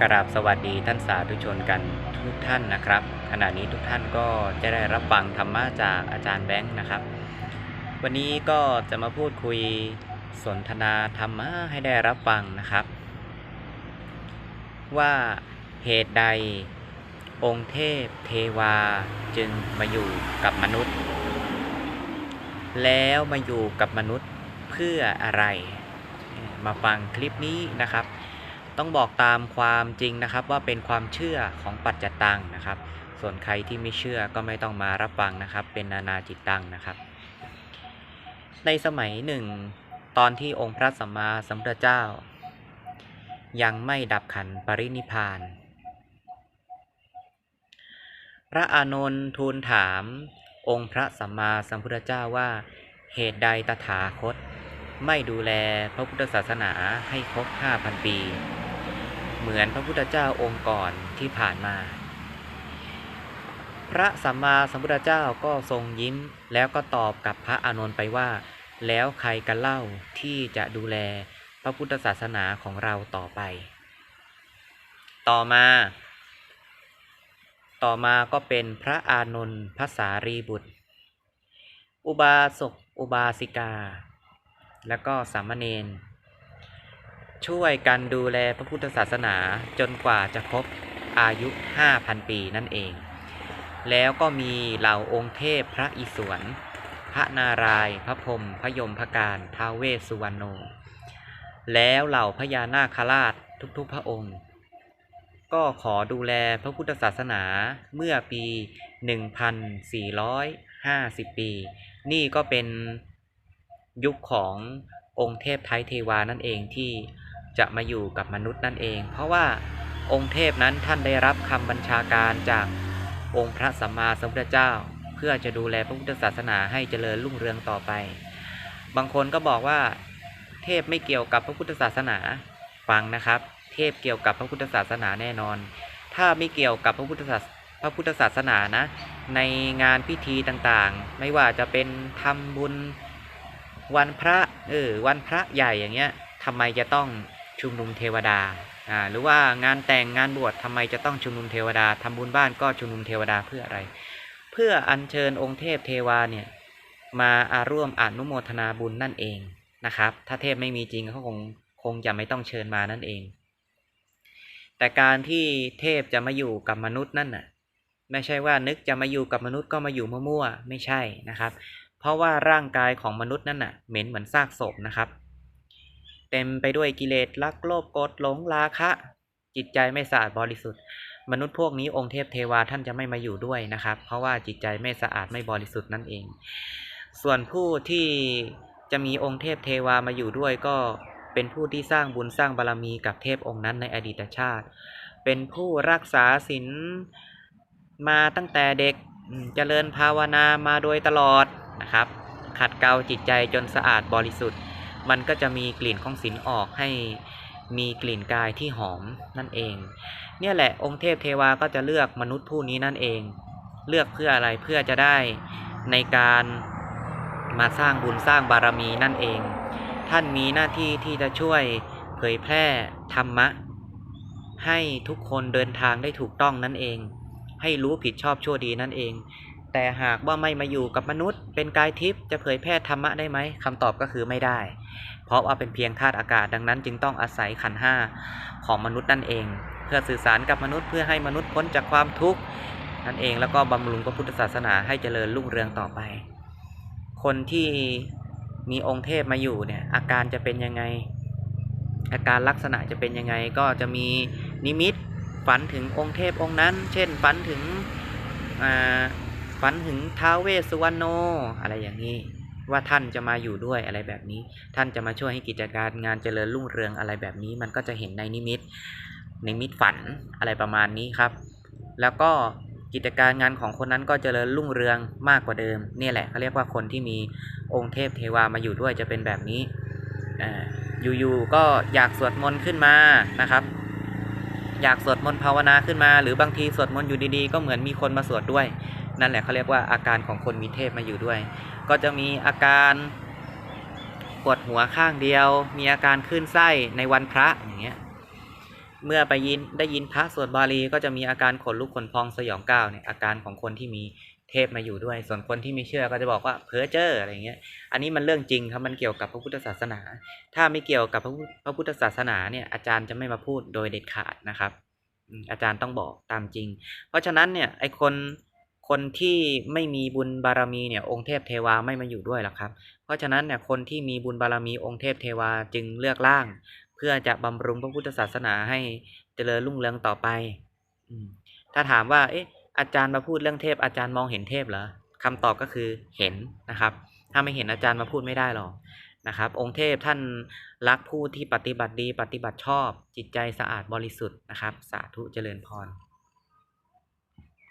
กราบสวัสดีท่านสาธุชนกันทุกท่านนะครับ ขณะนี้ทุกท่านก็จะได้รับฟังธรรมะจากอาจารย์แบงค์นะครับ วันนี้ก็จะมาพูดคุยสนทนาธรรมะให้ได้รับฟังนะครับ ว่าเหตุใดองค์เทพเทวาจึงมาอยู่กับมนุษย์ แล้วมาอยู่กับมนุษย์เพื่ออะไร มาฟังคลิปนี้นะครับ ต้องบอกตามความจริงนะครับ ว่าเป็นความเชื่อของปัจจตังนะครับ ส่วนใครที่ไม่เชื่อก็ไม่ต้องมารับฟังนะครับ เป็นนานาจิตตังนะครับ ในสมัยหนึ่ง ตอนที่องค์พระสัมมาสัมพุทธเจ้า ยังไม่ดับขันปรินิพานพระอานนท์ทูลถาม องค์พระสัมมาสัมพุทธเจ้าว่า เหตุใดตถาคต ไม่ดูแลพระพุทธศาสนาให้ครบ 5,000 ปี เหมือนพระพุทธเจ้าองค์ก่อนที่ผ่านมา พระสัมมาสัมพุทธเจ้าก็ทรงยิ้ม แล้วก็ตอบกับพระอานนท์ไปว่า แล้วใครกันเล่าที่จะดูแลพระพุทธศาสนาของเราต่อไป ต่อมา ต่อมาก็เป็นพระอานนท์พระสารีบุตร อุบาสก อุบาสิกา แล้วก็สามเณร ช่วยกันดูแลพระพุทธศาสนาจนกว่าจะครบอายุ 5,000 ปีนั่นเอง แล้วก็มีเหล่าองค์เทพพระอิศวร พระนารายณ์พระพรหมพระยมพระการท้าวเวสสุวรรณโน แล้วเหล่าพญานาคราชทุกๆพระองค์ ก็ขอดูแลพระพุทธศาสนาเมื่อปี 1450 ปี นี่ก็เป็นยุคขององค์เทพไทยเทวานั่นเองที่ จะมาอยู่กับมนุษย์นั่นเอง เพราะว่าองค์เทพนั้นท่านได้รับคำบัญชาการจากองค์พระสัมมาสัมพุทธเจ้า เพื่อจะดูแลพระพุทธศาสนาให้เจริญรุ่งเรืองต่อไป บางคนก็บอกว่า เทพไม่เกี่ยวกับพระพุทธศาสนาฟังนะครับ เทพเกี่ยวกับพระพุทธศาสนาแน่นอน ถ้าไม่เกี่ยวกับพระพุทธศาสพระพุทธศาสนานะ ในงานพิธีต่างๆ ไม่ว่าจะเป็นทำบุญวันพระเออวันพระใหญ่อย่างเงี้ยทำไมจะต้อง ชุมนุมเทวดาอ่าหรือว่างานแต่งงานบวชทำไมจะต้องชุมนุมเทวดาทำบุญบ้านก็ชุมนุมเทวดาเพื่ออะไร เพื่ออัญเชิญองค์เทพเทวาเนี่ยมาอาร่วมอนุโมทนาบุญนั่นเองนะครับ ถ้าเทพไม่มีจริงเขาคงคงจะไม่ต้องเชิญมานั่นเอง แต่การที่เทพจะมาอยู่กับมนุษย์นั่นน่ะไม่ใช่ว่านึกจะมาอยู่กับมนุษย์ก็มาอยู่มั่วๆไม่ใช่นะครับ เพราะว่าร่างกายของมนุษย์นั่นน่ะเหม็นเหมือนซากศพนะครับ เต็มไปด้วยกิเลสรักโลภโกรธหลงราคะ จิตใจไม่สะอาดบริสุทธิ์ มนุษย์พวกนี้องค์เทพเทวาท่านจะไม่มาอยู่ด้วยนะครับ เพราะว่าจิตใจไม่สะอาดไม่บริสุทธิ์นั่นเอง ส่วนผู้ที่จะมีองค์เทพเทวามาอยู่ด้วยก็เป็นผู้ที่สร้างบุญสร้างบารรมีกับเทพองค์นั้นในอดีตชาติ เป็นผู้รักษาศีลมาตั้งแต่เด็กอืมเจริญภาวนามาโดยตลอดนะครับ ขัดเกลาจิตใจจนสะอาดบริสุทธิ์ มันก็จะมีกลิ่นของศีลออกให้มีกลิ่นกายที่หอมนั่นเอง เนี่ยแหละองค์เทพเทวาก็จะเลือกมนุษย์ผู้นี้นั่นเอง เลือกเพื่ออะไรเพื่อจะได้ในการมาสร้างบุญสร้างบารมีนั่นเอง ท่านมีหน้าที่ที่จะช่วยเผยแพร่ธรรมะ ให้ทุกคนเดินทางได้ถูกต้องนั่นเอง ให้รู้ผิดชอบชั่วดีนั่นเอง แต่หากว่าไม่มาอยู่กับมนุษย์ เป็นกายทิพย์จะเผยแพร่ธรรมะได้ไหมคำตอบก็คือไม่ได้ เพราะว่าเป็นเพียงธาตุอากาศดังนั้น จึงต้องอาศัยขันห้าของมนุษย์นั่นเอง เพื่อสื่อสารกับมนุษย์เพื่อให้มนุษย์พ้นจากความทุกข์นั่นเองแล้วก็บำรุงพระพุทธศาสนาให้เจริญรุ่งเรืองต่อไป คนที่มีองค์เทพมาอยู่เนี่ยอาการจะเป็นยังไง อาการลักษณะจะเป็นยังไงก็จะมีนิมิตฝันถึงองค์เทพองค์นั้น เช่นฝันถึงอ่า ฝันถึงท้าวเวสสุวรรณโนอะไรอย่างนี้ ว่าท่านจะมาอยู่ด้วยอะไรแบบนี้ ท่านจะมาช่วยให้กิจการงานเจริญรุ่งเรืองอะไรแบบนี้ มันก็จะเห็นในนิมิต ในมิตฝันอะไรประมาณนี้ครับ แล้วก็กิจการงานของคนนั้นก็เจริญรุ่งเรืองมากกว่าเดิมนี่แหละเขาเรียกว่าคนที่มีองค์เทพเทวามาอยู่ด้วยจะเป็นแบบนี้อ่อยู่ๆก็อยากสวดมนต์ขึ้นมานะครับ อยากสวดมนต์ภาวนาขึ้นมา หรือบางทีสวดมนต์อยู่ดีๆ ก็เหมือนมีคนมาสวดด้วย นั่นแหละเขาเรียกว่าอาการของคนมีเทพมาอยู่ด้วย ก็จะมีอาการปวดหัวข้างเดียว มีอาการคลื่นไส้ในวันพระอย่างเงี้ยเมื่อไปยินได้ยินพระสวดบาลีก็จะมีอาการขนลุกขนพองสยองก้าวเนี่ยอาการของคนที่มีเทพมาอยู่ด้วย ส่วนคนที่ไม่เชื่อก็จะบอกว่าเพ้อเจ้ออะไรเงี้ย อันนี้มันเรื่องจริงครับมันเกี่ยวกับพระพุทธศาสนา ถ้าไม่เกี่ยวกับพระพุทธพระพุทธศาสนาเนี่ยอาจารย์จะไม่มาพูดโดยเด็ดขาดนะครับอืมอาจารย์ต้องบอกตามจริง เพราะฉะนั้นเนี่ยไอคน คนที่ไม่มีบุญบารมีเนี่ยองค์เทพเทวาไม่มาอยู่ด้วยหรอกครับ เพราะฉะนั้นเนี่ยคนที่มีบุญบารมีองค์เทพเทวาจึงเลือกร่าง เพื่อจะบำรุงพระพุทธศาสนาให้เจริญรุ่งเรืองต่อไปถ้าถามว่าเอ๊ะอาจารย์มาพูดเรื่องเทพอาจารย์มองเห็นเทพเหรอคำตอบก็คือเห็นนะครับ ถ้าไม่เห็นอาจารย์มาพูดไม่ได้หรอกนะครับ องค์เทพท่านรักผู้ที่ปฏิบัติดี ปฏิบัติชอบ จิตใจสะอาดบริสุทธิ์นะครับ สาธุเจริญพร